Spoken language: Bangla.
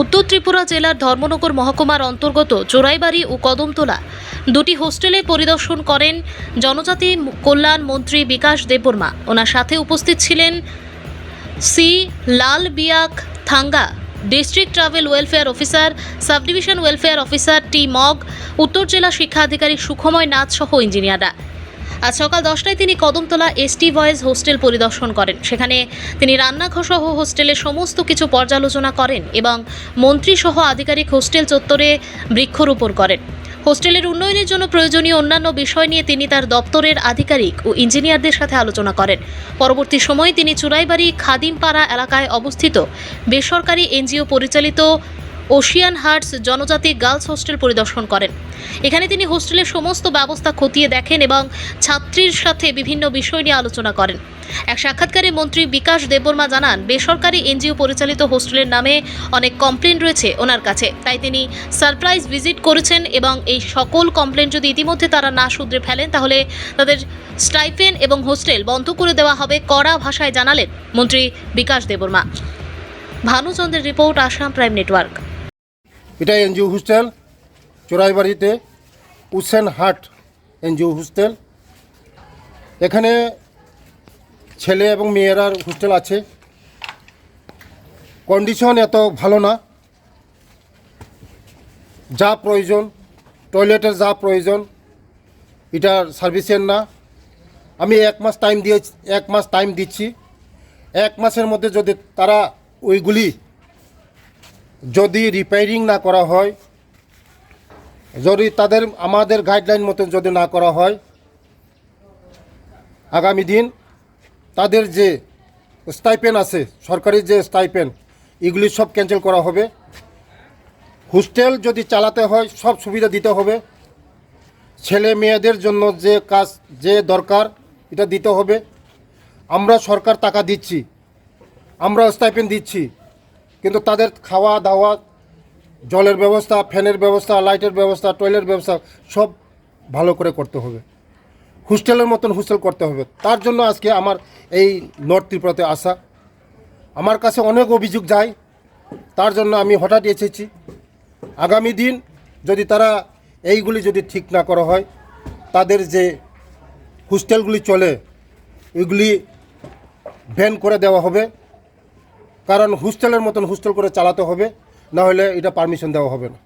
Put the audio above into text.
উত্তর ত্রিপুরা জেলার ধর্মনগর মহকুমার অন্তর্গত চোরাইবাড়ি ও কদমতলা দুটি হোস্টেলে পরিদর্শন করেন জনজাতি কল্যাণ মন্ত্রী বিকাশ দেববর্মা। ওনার সাথে উপস্থিত ছিলেন C Lalbiakthanga, district travel welfare officer sub division welfare officer T Mog, উত্তর জেলা শিক্ষা আধিকারিক সুখময় নাথ সহ ইঞ্জিনিয়াররা। আজ সকাল দশটায় তিনি কদমতলা এসটি বয়েজ হোস্টেল পরিদর্শন করেন। সেখানে তিনি রান্নাঘর সহ হোস্টেলের সমস্ত কিছু পর্যালোচনা করেন এবং মন্ত্রী সহ আধিকারিক হোস্টেল চত্বরে বৃক্ষরোপণ করেন। হোস্টেলের উন্নয়নের জন্য প্রয়োজনীয় অন্যান্য বিষয় নিয়ে তিনি তার দপ্তরের আধিকারিক ও ইঞ্জিনিয়ারদের সাথে আলোচনা করেন। পরবর্তী সময়ে তিনি চুরাইবাড়ি খাদিমপাড়া এলাকায় অবস্থিত বেসরকারি এনজিও পরিচালিত ওশিয়ান হার্টস জনজাতি গার্লস হোস্টেল পরিদর্শন করেন। এখানে তিনি হোস্টেলের সমস্ত ব্যবস্থা খতিয়ে দেখেন এবং ছাত্রীর সাথে বিভিন্ন বিষয় নিয়ে আলোচনা করেন। এক সাক্ষাৎকারে মন্ত্রী বিকাশ দেববর্মা জানান, বেসরকারি এনজিও পরিচালিত হোস্টেলের নামে অনেক কমপ্লেন রয়েছে ওনার কাছে। তাই তিনি সারপ্রাইজ ভিজিট করেছেন এবং এই সকল কমপ্লেন যদি ইতিমধ্যে তারা না শুধরে ফেলেন, তাহলে তাদের স্টাইফেন এবং হোস্টেল বন্ধ করে দেওয়া হবে কড়া ভাষায় জানালেন মন্ত্রী বিকাশ দেববর্মা। ভানুচন্দ্রের রিপোর্ট আসাম প্রাইম নেটওয়ার্ক। এটা এনজিও হোস্টেল, চোরাইবাড়িতে উসেন হাট এনজিও হোস্টেল। এখানে ছেলে এবং মেয়েরার হোস্টেল আছে। কন্ডিশন এত ভালো না। যা প্রয়োজন, টয়লেটের যা প্রয়োজন, এটার সার্ভিসের না। আমি এক মাস টাইম দিয়ে, এক মাস টাইম দিচ্ছি। এক মাসের মধ্যে যদি তারা ওইগুলি যদি রিপেয়ারিং না করা হয়, যদি তাদের, আমাদের গাইডলাইন মতন যদি না করা হয়, আগামী দিন তাদের যে স্টাইপেন আছে, সরকারি যে স্টাইপেন এগুলি সব ক্যান্সেল করা হবে। হোস্টেল যদি চালাতে হয়, সব সুবিধা দিতে হবে। ছেলে মেয়েদের জন্য যে কাজ, যে দরকার, এটা দিতে হবে। আমরা সরকার টাকা দিচ্ছি, আমরা স্টাইপেন দিচ্ছি। কিন্তু তাদের খাওয়া দাওয়া, জলের ব্যবস্থা, ফ্যানের ব্যবস্থা, লাইটের ব্যবস্থা, টয়লেট ব্যবস্থা সব ভালো করে করতে হবে। হোস্টেলের মতন হোস্টেল করতে হবে। তার জন্য আজকে আমার এই নর্থ ত্রিপুরাতে আসা। আমার কাছে অনেক অভিযোগ যায়। তার জন্য আমি হঠাৎ এসেছি। আগামী দিন যদি তারা এইগুলি যদি ঠিক না করা হয়, তাদের যে হোস্টেলগুলি চলে, এগুলি ব্যান করে দেওয়া হবে। কারণ হোস্টেলের মতন হোস্টেল করে চালাতে হবে না হলে এটা পারমিশন দেওয়া হবে না।